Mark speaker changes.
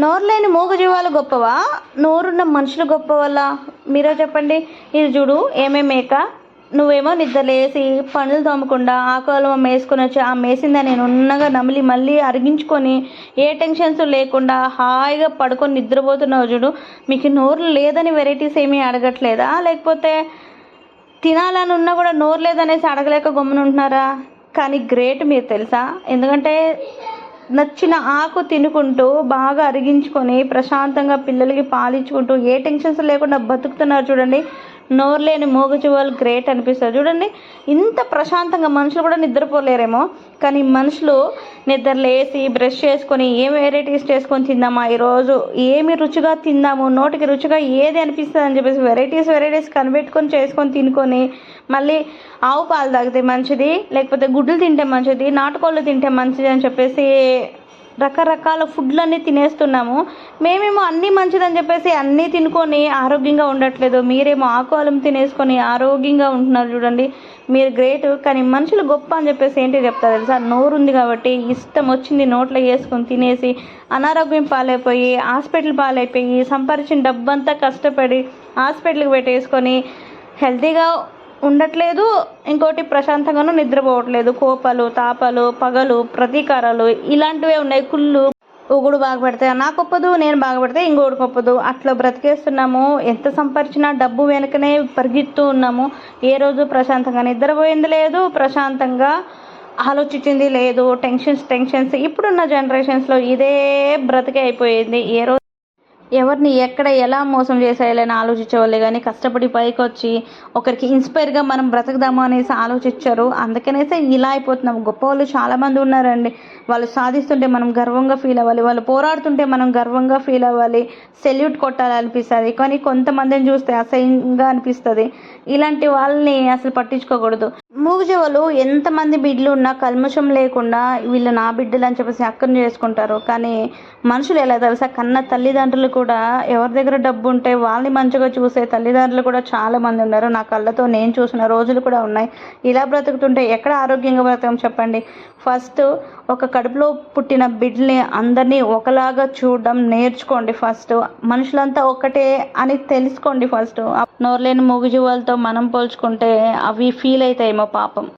Speaker 1: నోరు లేని మూగజీవాలు గొప్పవా? నోరున్న మనుషులు గొప్పవల్ల? మీరే చెప్పండి. ఇది చూడు ఏమే మేక? నువ్వేమో నిద్రలేసి పనులు తోమకుండా ఆకులు మేసుకొని వచ్చి ఆ మేసిందా నేను ఉన్నగా నమిలి మళ్ళీ అరిగించుకొని ఏ టెన్షన్స్ లేకుండా హాయిగా పడుకొని నిద్రపోతున్నావు చూడు. మీకు నోరు లేదని వెరైటీస్ ఏమీ అడగట్లేదా? లేకపోతే తినాలని ఉన్నా కూడా నోరు లేదనేసి అడగలేక గమ్మునుంటున్నారా? కానీ గ్రేట్ మీరు తెలుసా? ఎందుకంటే నచ్చిన ఆకు తినుకుంటూ బాగా అరిగించుకొని ప్రశాంతంగా పిల్లలకి పాలించుకుంటూ ఏ టెన్షన్స్ లేకుండా బతుకుతున్నారు చూడండి. నోర్లేని మోగజువాలు గ్రేట్ అనిపిస్తుంది. చూడండి ఇంత ప్రశాంతంగా మనుషులు కూడా నిద్రపోలేరేమో. కానీ మనుషులు నిద్ర లేసి బ్రష్ చేసుకొని ఏం వెరైటీస్ చేసుకొని తిందామా? ఈరోజు ఏమి రుచిగా తిందాము? నోటికి రుచిగా ఏది అనిపిస్తుంది అని చెప్పేసి వెరైటీస్ వెరైటీస్ కనిపెట్టుకొని చేసుకొని తినుకొని మళ్ళీ ఆవు పాలు తాగితే మంచిది లేకపోతే గుడ్లు తింటే మంచిది నాటుకోళ్ళు తింటే మంచిది అని చెప్పేసి రకరకాల ఫుడ్లన్నీ తినేస్తున్నాము. మేమేమో అన్నీ మంచిదని చెప్పేసి అన్నీ తినుకొని ఆరోగ్యంగా ఉండట్లేదు. మీరేమో ఆకువాలం తినేసుకొని ఆరోగ్యంగా ఉంటున్నారు చూడండి. మీరు గ్రేట్ కానీ మనుషులు గొప్ప అని చెప్పేసి ఏంటి చెప్తారు తెలుసా? నోరు ఉంది కాబట్టి ఇష్టం వచ్చింది నోట్లో వేసుకొని తినేసి అనారోగ్యం పాలైపోయి హాస్పిటల్ పాలైపోయి సంపాదించిన డబ్బంతా కష్టపడి హాస్పిటల్కి పెట్టేసుకొని హెల్తీగా ఉండట్లేదు. ఇంకోటి ప్రశాంతంగాను నిద్రపోవట్లేదు. కోపలు తాపలు పగలు ప్రతీకారాలు ఇలాంటివే ఉన్నాయి. కుళ్ళు ఒకడు బాగుపడితే నాకు ఒప్పదు నేను బాగుపడితే ఇంకోటి ఒప్పదు. అట్లా బ్రతికేస్తున్నాము. ఎంత సంపాదించినా డబ్బు వెనకనే పరిగెత్తూ ఉన్నాము. ఏ రోజు ప్రశాంతంగా నిద్రపోయింది లేదు ప్రశాంతంగా ఆలోచించింది లేదు. టెన్షన్స్ టెన్షన్స్ ఇప్పుడున్న జనరేషన్స్లో ఇదే బ్రతికే అయిపోయింది. ఏ రోజు ఎవరిని ఎక్కడ ఎలా మోసం చేసేయాలని ఆలోచించేవాళ్ళే కానీ కష్టపడి పైకి వచ్చి ఒకరికి ఇన్స్పైర్గా మనం బ్రతకదాము అనేసి ఆలోచించారు. అందుకనేసే ఇలా అయిపోతున్నాం గొప్ప వాళ్ళు చాలామంది ఉన్నారండి. వాళ్ళు సాధిస్తుంటే మనం గర్వంగా ఫీల్ అవ్వాలి. వాళ్ళు పోరాడుతుంటే మనం గర్వంగా ఫీల్ అవ్వాలి. సెల్యూట్ కొట్టాలి అనిపిస్తుంది. కానీ కొంతమందిని చూస్తే అసహ్యంగా అనిపిస్తుంది. ఇలాంటి వాళ్ళని అసలు పట్టించుకోకూడదు. మూగజీవులు ఎంతమంది బిడ్డలు ఉన్నా కల్మషం లేకుండా వీళ్ళు నా బిడ్డలు అని చెప్పేసి అక్కని చేసుకుంటారు. కానీ మనుషులు ఎలా తెలుసా? కన్న తల్లిదండ్రులు కూడా ఎవరి దగ్గర డబ్బు ఉంటే వాళ్ళని మంచిగా చూసే తల్లిదండ్రులు కూడా చాలా మంది ఉన్నారు. నా కళ్ళతో నేను చూసిన రోజులు కూడా ఉన్నాయి. ఇలా బ్రతుకుతుంటే ఎక్కడ ఆరోగ్యంగా బ్రతకం చెప్పండి? ఫస్ట్ ఒక కడుపులో పుట్టిన బిడ్డని అందరినీ ఒకలాగా చూడడం నేర్చుకోండి ఫస్ట్. మనుషులంతా ఒకటే అని తెలుసుకోండి ఫస్ట్. నోరులేని మూగజీవాలతో మనం పోల్చుకుంటే అవి ఫీల్ అవుతాయేమో పాపం